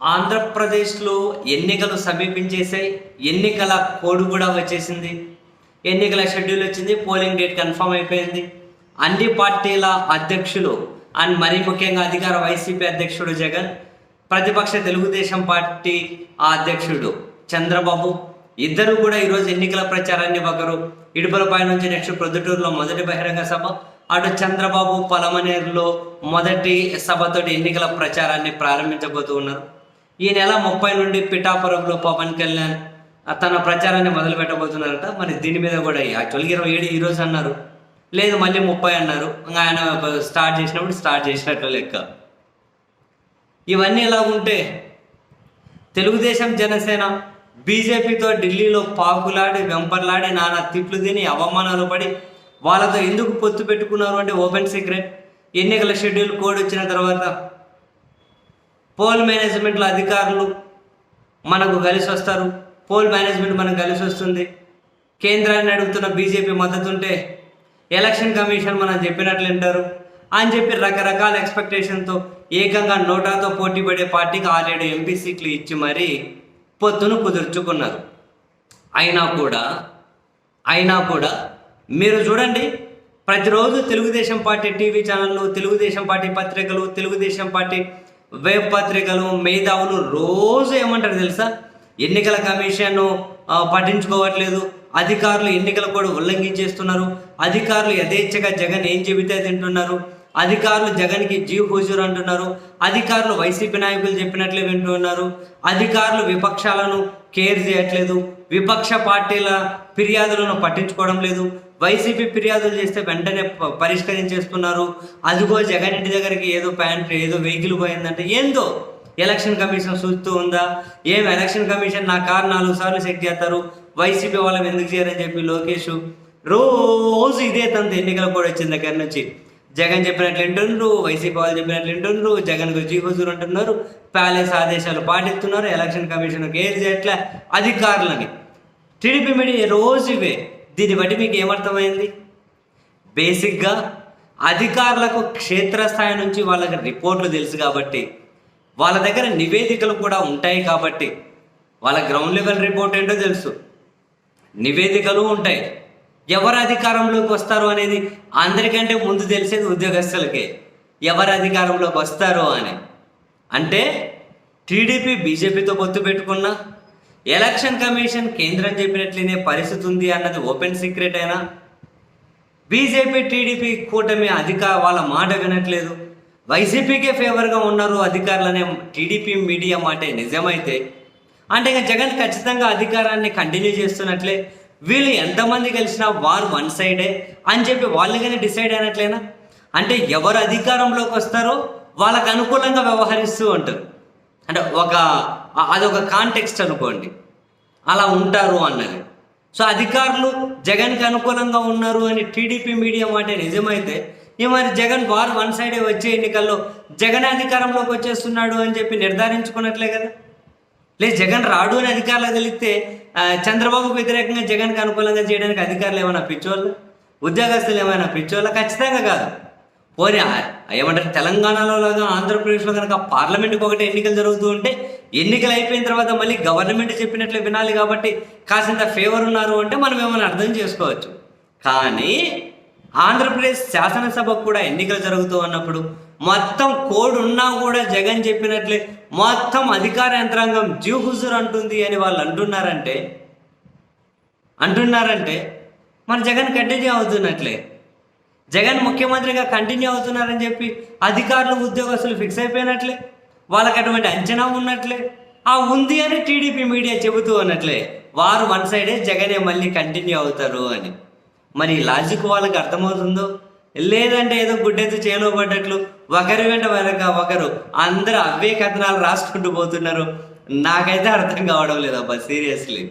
ఆంధ్రప్రదేశ్లో ఎన్నికలు సమీపించేసాయి ఎన్నికల కోడ్ కూడా వచ్చేసింది. ఎన్నికల షెడ్యూల్ వచ్చింది. పోలింగ్ డేట్ కన్ఫర్మ్ అయిపోయింది. అన్ని పార్టీల అధ్యక్షులు అండ్ మరీ ముఖ్యంగా అధికార వైసీపీ అధ్యక్షుడు జగన్ ప్రతిపక్ష తెలుగుదేశం పార్టీ ఆ అధ్యక్షుడు చంద్రబాబు ఇద్దరు కూడా ఈరోజు ఎన్నికల ప్రచారాన్ని ఒకరు ఇడుపులపై నుంచి నెక్స్ట్ ప్రొద్దుటూరులో మొదటి బహిరంగ సభ అటు చంద్రబాబు పలమనేరులో మొదటి సభతోటి ఎన్నికల ప్రచారాన్ని ప్రారంభించబోతూ ఉన్నారు. ఈ నెల ముప్పై నుండి పిఠాపురంలో పవన్ కళ్యాణ్ తన ప్రచారాన్ని మొదలు పెట్టబోతున్నారట మరి దీని మీద కూడా యాక్చువల్గా ఇరవై ఏడు ఈరోజు అన్నారు. లేదు మళ్ళీ ముప్పై అన్నారు. ఇంకా ఆయన స్టార్ట్ చేసినప్పుడు స్టార్ట్ చేసినట్లు లెక్క. ఇవన్నీ ఎలా ఉంటే తెలుగుదేశం జనసేన బీజేపీతో ఢిల్లీలో పాకులాడి వెంపర్లాడి నానా తిట్లు తిని అవమానాలు పడి వాళ్ళతో ఎందుకు పొత్తు పెట్టుకున్నారు అంటే ఓపెన్ సీక్రెట్. ఎన్నికల షెడ్యూల్ కోడ్ వచ్చిన తర్వాత పోల్ మేనేజ్మెంట్లో అధికారులు మనకు కలిసి వస్తారు. పోల్ మేనేజ్మెంట్ మనకు కలిసి వస్తుంది. కేంద్రాన్ని అడుగుతున్న బీజేపీ మద్దతు ఉంటే ఎలక్షన్ కమిషన్ మనం చెప్పినట్లు వింటారు అని చెప్పి రకరకాల ఎక్స్పెక్టేషన్తో ఏకంగా నోటాతో పోటీ పడే పార్టీకి ఆరేడు ఎంపీ సీట్లు ఇచ్చి మరీ పొత్తును కుదుర్చుకున్నారు. అయినా కూడా అయినా కూడా మీరు చూడండి ప్రతిరోజు తెలుగుదేశం పార్టీ టీవీ ఛానళ్ళు తెలుగుదేశం పార్టీ పత్రికలు తెలుగుదేశం పార్టీ వెబ్ పత్రికలు మేధావులు రోజు ఏమంటారు తెలుసా ఎన్నికల కమిషన్ పట్టించుకోవట్లేదు అధికారులు ఎన్నికల కూడా ఉల్లంఘించేస్తున్నారు అధికారులు యథేచ్ఛగా జగన్ ఏం చెబితే తింటున్నారు అధికారులు జగన్కి జీవ్ హుజూర్ అంటున్నారు అధికారులు వైసీపీ నాయకులు చెప్పినట్లే వింటున్నారు అధికారులు విపక్షాలను కేర్ చేయట్లేదు విపక్ష పార్టీల ఫిర్యాదులను పట్టించుకోవడం లేదు. వైసీపీ ఫిర్యాదులు చేస్తే వెంటనే పరిష్కరించేస్తున్నారు. అదిగో జగన్ ఇంటి దగ్గరికి ఏదో ప్యాంట్ ఏదో వెహికల్ పోయిందంటే ఏందో? ఎలక్షన్ కమిషన్ చూస్తూ ఉందా? ఏం ఎలక్షన్ కమిషన్ నా కార్ నాలుగు సార్లు చెక్ చేస్తారు? వైసీపీ వాళ్ళని ఎందుకు చేయరని చెప్పి లోకేష్ రోజు ఇదే తంత ఎన్నికలు కూడా వచ్చిన దగ్గర నుంచి. జగన్ చెప్పినట్లు వింటుండ్రు వైసీపీ వాళ్ళు చెప్పినట్లు వింటుండ్రు జగన్ గురించి హుజూర్ అంటున్నారు ప్యాలెస్ ఆదేశాలు పాటిస్తున్నారు ఎలక్షన్ కమిషన్ కేర్ చేయట్లే అధికారులని. టీడీపీ మీడియా రోజు ఇవే. దీన్ని బట్టి మీకు ఏమర్థమైంది? బేసిక్గా అధికారులకు క్షేత్రస్థాయి నుంచి వాళ్ళకి రిపోర్ట్లు తెలుసు కాబట్టి వాళ్ళ దగ్గర నివేదికలు కూడా ఉంటాయి కాబట్టి వాళ్ళ గ్రౌండ్ లెవెల్ రిపోర్ట్ ఏంటో తెలుసు. నివేదికలు ఉంటాయి. ఎవరు అధికారంలోకి వస్తారు అనేది అందరికంటే ముందు తెలిసేది ఉద్యోగస్తులకే. ఎవరు అధికారంలోకి వస్తారో అని. అంటే టీడీపీ బీజేపీతో పొత్తు పెట్టుకున్నా ఎలక్షన్ కమిషన్ కేంద్రం చెప్పినట్లనే పరిస్థితి ఉంది అన్నది ఓపెన్ సీక్రెట్ అయినా బీజేపీ టీడీపీ కూటమి అధికార వాళ్ళ మాట వినట్లేదు. వైసీపీకే ఫేవర్గా ఉన్నారు అధికారులనే టీడీపీ మీడియా మాటే నిజమైతే. అంటే ఇంకా జగన్ ఖచ్చితంగా అధికారాన్ని కంటిన్యూ చేస్తున్నట్లే వీళ్ళు ఎంతమంది కలిసినా వారు వన్ సైడే అని చెప్పి వాళ్ళు కానీ డిసైడ్ అయినట్లేనా? అంటే ఎవరు అధికారంలోకి వస్తారో వాళ్ళకు అనుకూలంగా వ్యవహరిస్తూ ఉంటారు. అంటే ఒక అదొక కాంటెక్స్ట్ అనుకోండి. అలా ఉంటారు అన్నది. సో అధికారులు జగన్కి అనుకూలంగా ఉన్నారు అని టీడీపీ మీడియా మాట నిజమైతే ఈ మరి జగన్ వారు వన్ సైడే వచ్చే ఎన్నికల్లో జగన్ అధికారంలోకి వచ్చేస్తున్నాడు అని చెప్పి నిర్ధారించుకున్నట్లే కదా? లేదు జగన్ రాడు అని అధికారులు తెలిస్తే చంద్రబాబుకు వ్యతిరేకంగా జగన్కి అనుకూలంగా చేయడానికి అధికారులు ఏమైనా పిచ్చోళ్ళు? ఉద్యోగస్తులు ఏమైనా పిచ్చోళ్ళ? ఖచ్చితంగా కాదు. పోనీ ఏమంటారు తెలంగాణలో లాగా ఆంధ్రప్రదేశ్లో కనుక పార్లమెంట్కి ఒకటి ఎన్నికలు జరుగుతూ ఉంటే ఎన్నికలు అయిపోయిన తర్వాత మళ్ళీ గవర్నమెంట్ చెప్పినట్లు వినాలి కాబట్టి కాసింత ఫేవర్ ఉన్నారు అంటే మనం ఏమైనా అర్థం చేసుకోవచ్చు. కానీ ఆంధ్రప్రదేశ్ శాసనసభకు కూడా ఎన్నికలు జరుగుతూ ఉన్నప్పుడు మొత్తం కోడ్ ఉన్నా కూడా జగన్ చెప్పినట్లే మొత్తం అధికార యంత్రాంగం జీ హుజూర్ అంటుంది అని వాళ్ళు అంటున్నారంటే అంటున్నారంటే మరి జగన్ కంటిన్యూ అవుతున్నట్లే. జగన్ ముఖ్యమంత్రిగా కంటిన్యూ అవుతున్నారని చెప్పి అధికారులు ఉద్యోగస్తులు ఫిక్స్ అయిపోయినట్లే వాళ్ళకి అటువంటి అంచనా ఉన్నట్లే ఆ ఉంది అని టీడీపీ మీడియా చెబుతూ ఉన్నట్లే. వారు వన్ సైడే జగనే మళ్ళీ కంటిన్యూ అవుతారు అని. మరి లాజిక్ వాళ్ళకి అర్థమవుతుందో? లేదంటే ఏదో గుడ్డెత్తు చేలో పడ్డట్లు. ఒకరి వెంట వెనక ఒకరు అందరూ అవే కథనాలు రాసుకుంటూ పోతున్నారు. నాకైతే అర్థం కావడం లేదబ్బా సీరియస్లీ